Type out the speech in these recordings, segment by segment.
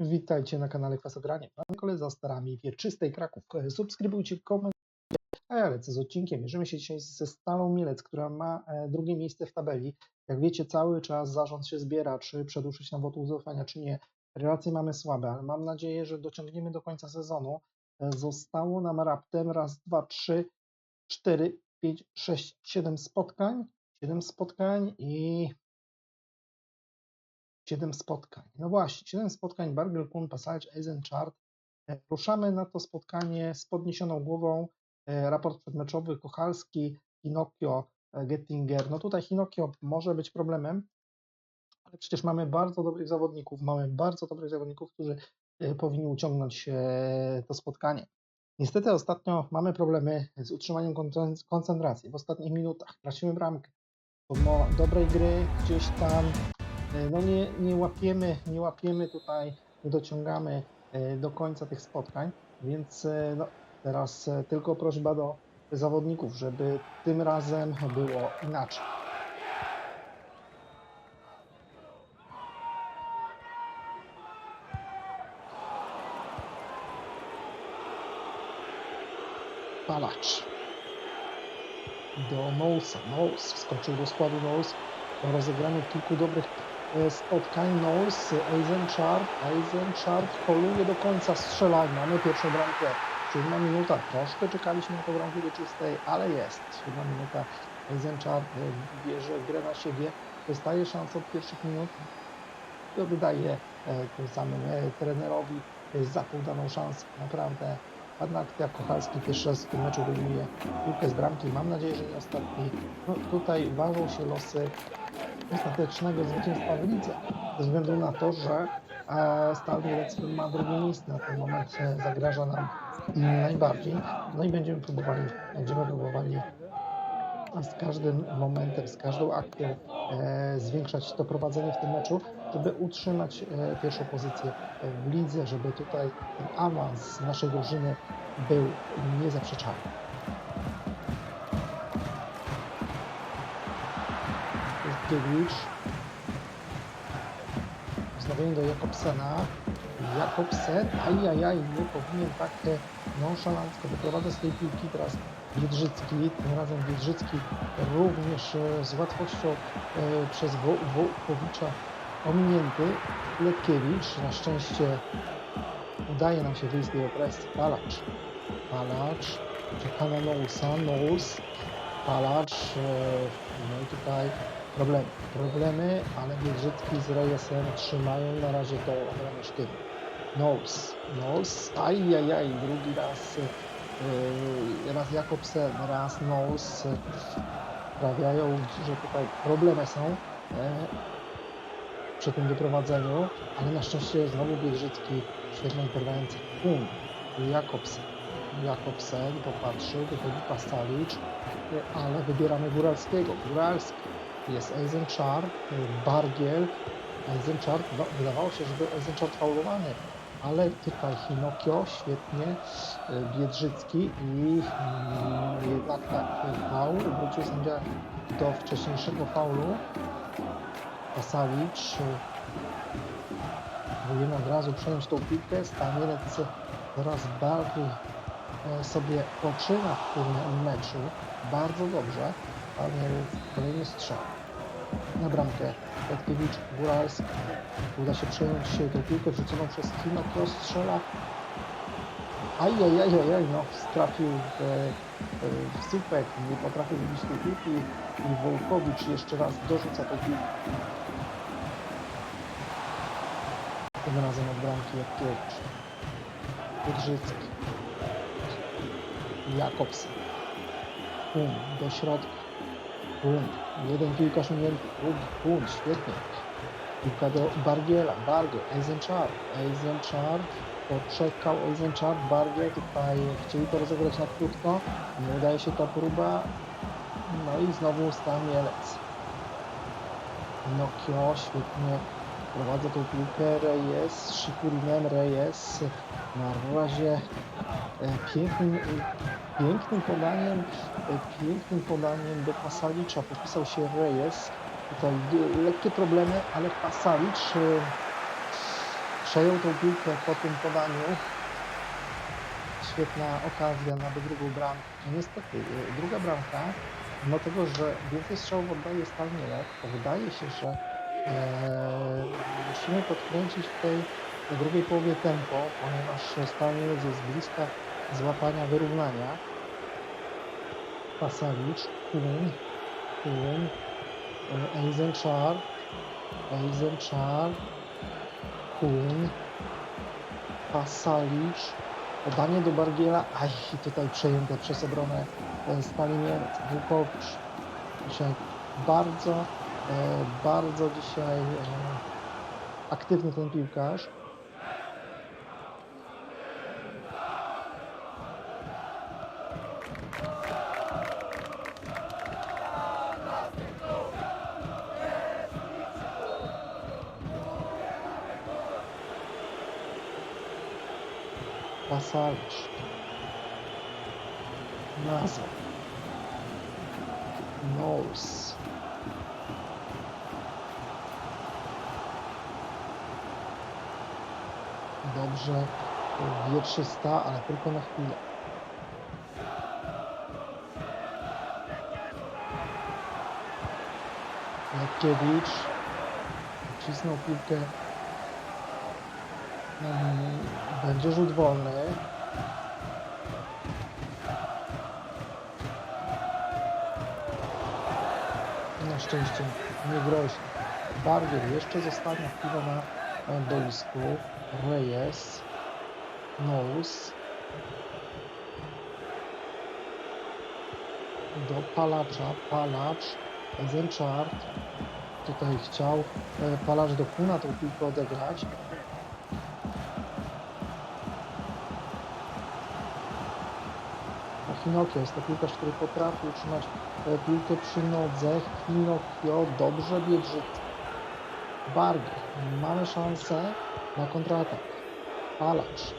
Witajcie na kanale Kwasogranie. Na kole za starami wieczystej Kraków. E, Subskrybujcie, komentujcie, a ja lecę z odcinkiem. Mierzymy się dzisiaj ze Stalą Mielec, która ma e, drugie miejsce w tabeli. Jak wiecie, cały czas zarząd się zbiera, czy przedłużyć nam wotum zaufania, czy nie. Relacje mamy słabe, ale mam nadzieję, że dociągniemy do końca sezonu. E, Zostało nam raptem raz, dwa, trzy, cztery, pięć, sześć, siedem spotkań. Siedem spotkań i 7 spotkań. No właśnie, 7 spotkań, Bargel, Kun, Passage, Eisenchart. E, Ruszamy na to spotkanie z podniesioną głową. E, Raport przedmeczowy Kochalski, Hinokio, e, Gettinger. No tutaj Hinokio może być problemem, ale przecież mamy bardzo dobrych zawodników, mamy bardzo dobrych zawodników, którzy powinni uciągnąć to spotkanie. Niestety ostatnio mamy problemy z utrzymaniem koncen- koncentracji. W ostatnich minutach tracimy bramkę. Pomimo dobrej gry gdzieś tam no nie, nie łapiemy, nie łapiemy tutaj, nie dociągamy e, do końca tych spotkań, więc e, no, teraz e, tylko prośba do zawodników, żeby tym razem było inaczej. Palacz do Nousa. Nous wskoczył do składu Nous po rozegraniu kilku dobrych e, spotkań. Nous, Eisenchart, Eisenchart holuje do końca, strzela. Mamy pierwszą bramkę. Siódma minuta. Troszkę czekaliśmy na tę bramkę wieczystej, ale jest. Siódma minuta. Eisenchart e, bierze grę na siebie. Dostaje szansę od pierwszych minut. Oddaje e, tym samym trenerowi za szansę. Naprawdę ładna akcja. Kochalski pierwszy raz w tym meczu wyjmuje piłkę z bramki. Mam nadzieję, że nie ostatni. No, tutaj ważą się losy ostatecznego zwycięstwa w lidze. Ze względu na to, że e, Stal Mielec ma drugie miejsce na ten moment zagraża nam mm, najbardziej. No i będziemy próbowali, będziemy próbowali z każdym momentem, z każdą akcją e, zwiększać to prowadzenie w tym meczu, żeby utrzymać e, pierwszą pozycję w lidze, żeby tutaj ten awans naszej drużyny był niezaprzeczalny. Giewicz. Wznowienie do Jakobsena. Jakobsen, ajajaj, nie powinien tak e, nonszalancko wyprowadzać z tej piłki. Teraz Biedrzycki, tym razem Biedrzycki również e, z łatwością e, przez Wo- Wołkowicza ominięty. Letkiewicz, na szczęście udaje nam się wyjść z tej opresji. Palacz, Palacz, czeka na Nousa, Nous, Palacz, no i tutaj problemy. Problemy, ale Biedrzycki z Rejesem trzymają na razie tą obronę sztylu. Nos, Nos, ajajaj, drugi raz, yy, raz Jakobsen, raz Nos sprawiają, że tutaj problemy są e, przy tym wyprowadzeniu, ale na szczęście znowu Biedrzycki świetna interwencja. Kun, Jakobsen, Jakobsen popatrzył, wychodzi Pastalicz, ale wybieramy Góralskiego, Góralski jest Eisenchart, Bargiel, Eisenchart, no, wydawało się, że był Eisenchart faulowany, ale tutaj Hinokio, świetnie, e, Biedrzycki i mm, jednak tak, faul, wrócił sędzia do wcześniejszego faulu. Pasalic powinien od razu przejąć tą piłkę, Stanielec coraz bardziej e, sobie poczyna w tym meczu, bardzo dobrze, Stanielec kolejny strzał na bramkę. Petkiewicz, Góralski. Uda się przejąć tą piłkę wrzuconą przez Kino, kto strzela. Ajajajajaj, no trafił w, w, słupek, nie potrafił wybić tej piłki i Wołkowicz jeszcze raz dorzuca tą piłkę. Tym razem od bramki Petkiewicz. Wydrzycki. Jakobsen. Pum, do środka. Bum. Jeden piłkarz minięty, drugi, bum, świetnie. Piłka do Bargiela, Bargiel, Eisenchart, Eisenchart, poczekał Eisenchart, Bargiel, tutaj chcieli to rozegrać na krótko, nie udaje się ta próba, no i znowu Stan Mielec. Nokio, świetnie. Prowadza tą piłkę, Reyes, Shikurinem, Reyes, na razie e, pięknym, e, pięknym podaniem, e, pięknym podaniem do Pasalicza popisał się Reyes. Tutaj e, lekkie problemy, ale Pasalicz e, Przejął tą piłkę po tym podaniu. Świetna okazja na drugą bramkę. No Niestety, y, druga bramka, mimo tego, że więcej strzałów oddaje Stal Mielec, to wydaje się, że e, musimy podkręcić w tej drugiej połowie tempo, ponieważ Stal Mielec jest bliska złapania wyrównania. Pasalic, Kun, Kun, e, Eisenchar, Eisenchar, Kun, Pasalic, podanie do Bargiela, aj tutaj przejęte przez obronę e, Stali Mielec, Włukowicz. Dzisiaj bardzo, e, bardzo dzisiaj e, aktywny ten piłkarz. Pasalic. Nazar. Knowles. Dobrze, wietrzysta, ale tylko na chwilę. Lekiewicz wcisnął piłkę. Mm, Będzie rzut wolny. Na szczęście nie grozi. Bardziej jeszcze zostanie chwilę na boisku. Reyes. Knowles. Do Palacza. Palacz. Zenchard. Tutaj chciał e, Palacz do Kuna tą piłkę odegrać. Hinokio jest to piłkarz, który potrafi utrzymać e, piłkę przy nodze. Hinokio dobrze biegrzy. Bargi. Mamy szansę na kontratak. Palacz.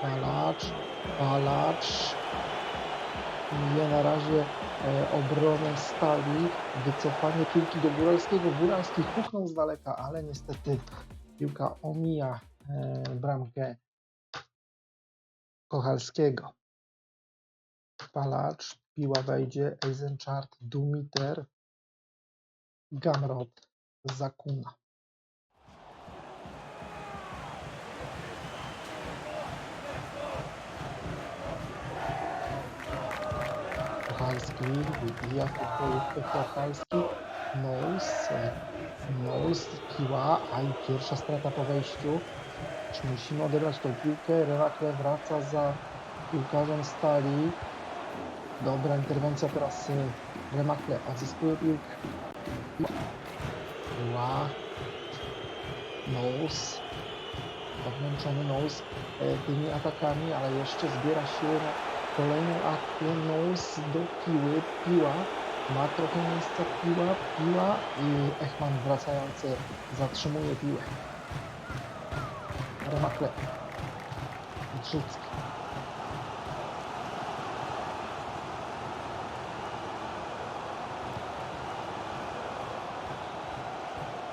Palacz. Palacz. Je na razie e, obronę stali. Wycofanie piłki do Góralskiego. Góralski huknął z daleka, ale niestety piłka omija e, bramkę Kochalskiego. Palacz, piła wejdzie, Eisenchart, Dumiter, Gamrot, Zakuna. Kochalski, futbolówkę Kochalski, Nose, Nose, piła, a i pierwsza strata po wejściu. Czy musimy odebrać tą piłkę? Rerakle wraca za piłkarzem Stali. Dobra interwencja teraz y, Remakle odzyskuje piłkę. Ła. Nose. Odmęczony Nose e, tymi atakami, ale jeszcze zbiera siły na kolejną akcję. Nose do piły. Piła. Ma trochę miejsca piła, piła i Echman wracający zatrzymuje piłę. Remakle. Drzycki.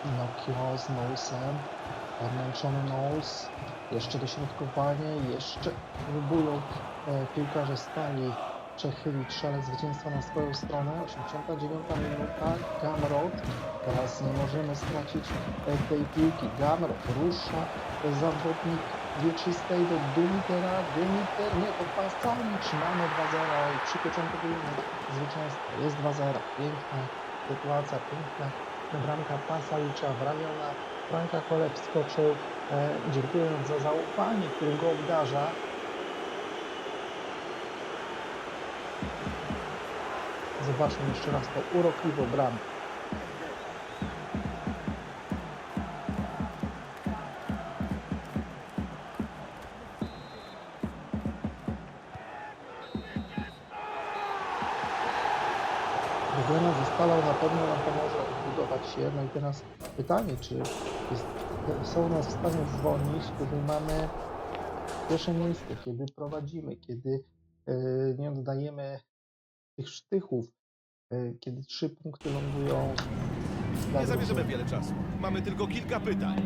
Pinocchio z Nosem. Odmęczony Nose. Jeszcze dośrodkowanie. Jeszcze próbują e, piłkarze stali przechylić szale zwycięstwa na swoją stronę. 89 minuta. Gamrot. Teraz nie możemy stracić e, tej piłki. Gamrot rusza. e, Zawodnik wieczystej do Dumitera. Dumiter nie podpasa. Mamy 2-0 i przypieczętowujemy zwycięstwo. Jest 2-0. Piękna sytuacja, piękna bramka Pasalicza w ramiona. Franka Koleb skoczył, e, dziękując za zaufanie, którym go obdarza. Zobaczmy jeszcze raz tą urokliwą bramkę. Wygląda została na pewno nam pomoże odbudować się. No i teraz pytanie, czy jest, są nas w stanie zwolnić, kiedy mamy pierwsze miejsce, kiedy prowadzimy, kiedy e, nie oddajemy tych sztychów, e, kiedy trzy punkty lądują Nie zabierzemy wiele czasu. Mamy tylko kilka pytań.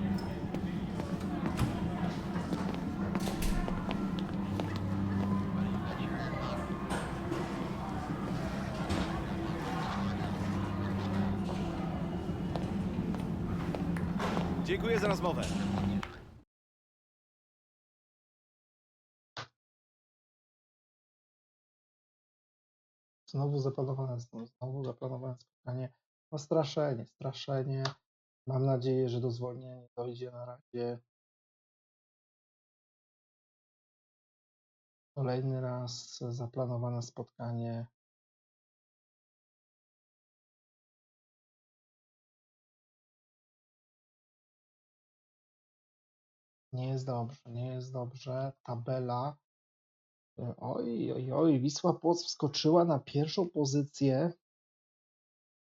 Rozmowę. Znowu zaplanowane, znowu, zaplanowane spotkanie. No straszenie, straszenie. Mam nadzieję, że do zwolnienia dojdzie na razie. Kolejny raz zaplanowane spotkanie. Nie jest dobrze, nie jest dobrze. Tabela. E, Oj, oj, oj, Wisła Płock wskoczyła na pierwszą pozycję,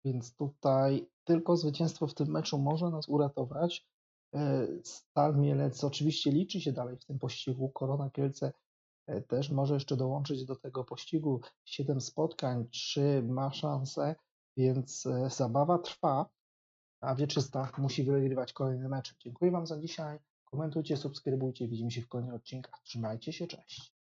więc tutaj tylko zwycięstwo w tym meczu może nas uratować. E, Stal Mielec oczywiście liczy się dalej w tym pościgu. Korona Kielce e, też może jeszcze dołączyć do tego pościgu. Siedem spotkań, trzy ma szansę, więc zabawa trwa, a Wieczysta musi wygrywać kolejny mecz. Dziękuję Wam za dzisiaj. Komentujcie, subskrybujcie. Widzimy się w kolejnych odcinkach. Trzymajcie się, cześć.